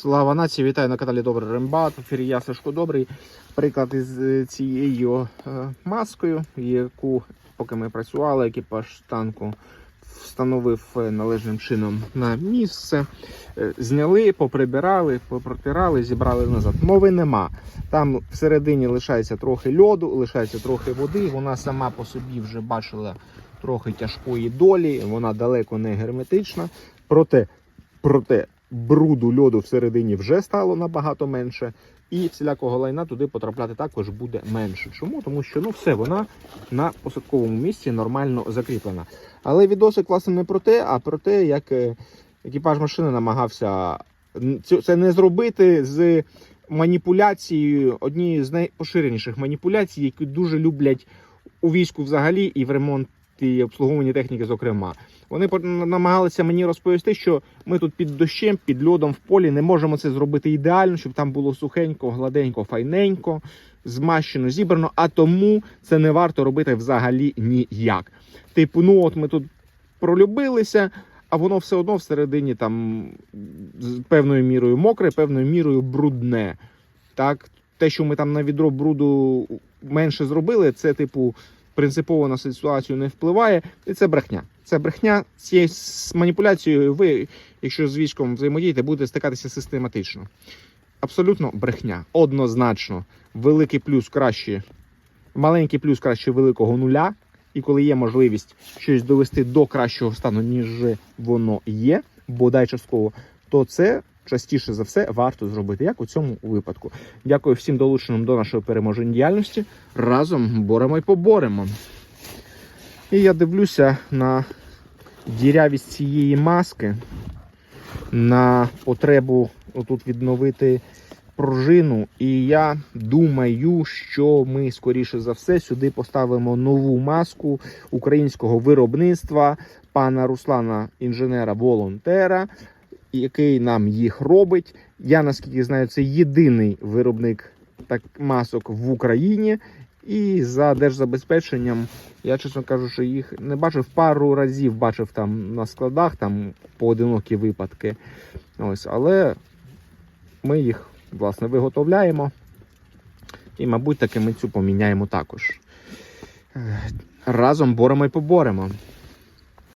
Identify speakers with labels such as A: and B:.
A: Слава нації, вітаю на каналі Добрий Рембат. В ефірі я Сашко Добрий. Приклад із е, цією е, маскою, яку, поки ми працювали, екіпаж танку встановив е, належним чином на місце. Зняли, поприбирали, попротирали, зібрали назад. Мови нема. Там всередині лишається трохи льоду, лишається трохи води. Вона сама по собі вже бачила трохи тяжкої долі, вона далеко не герметична. Проте, проте бруду льоду всередині вже стало набагато менше, і всілякого лайна туди потрапляти також буде менше. Чому? Тому що ну все, вона на посадковому місці нормально закріплена. Але відосик власне не про те, а про те, як е, екіпаж машини намагався це не зробити з маніпуляцією, однією з найпоширеніших маніпуляцій, які дуже люблять у війську взагалі і в ремонті і обслуговуванні техніки, зокрема. Вони намагалися мені розповісти, що ми тут під дощем, під льодом в полі не можемо це зробити ідеально, щоб там було сухенько, гладенько, файненько, змащено, зібрано. А тому це не варто робити взагалі ніяк. Типу, ну от ми тут пролюбилися, а воно все одно всередині там з певною мірою мокре, певною мірою брудне. Так, те, що ми там на відро бруду менше зробили, це типу принципово на ситуацію не впливає, і це брехня. Це брехня цією маніпуляцією. Ви, якщо з військом взаємодієте, будете стикатися систематично. Абсолютно брехня. Однозначно, великий плюс краще, маленький плюс краще великого нуля. І коли є можливість щось довести до кращого стану, ніж воно є, бодай частково, то це частіше за все варто зробити, як у цьому випадку. Дякую всім долученим до нашої переможної діяльності. Разом боремо і поборемо. І я дивлюся на дірявість цієї маски, на потребу отут відновити пружину. І я думаю, що ми скоріше за все сюди поставимо нову маску українського виробництва пана Руслана, інженера-волонтера, який нам їх робить. Я наскільки знаю, це єдиний виробник так масок в Україні. І за держзабезпеченням, я чесно кажу, що їх не бачив пару разів, бачив там на складах, там поодинокі випадки. Ось, але ми їх власне виготовляємо. І, мабуть, таки ми цю поміняємо також. Е, Разом боремо і поборемо.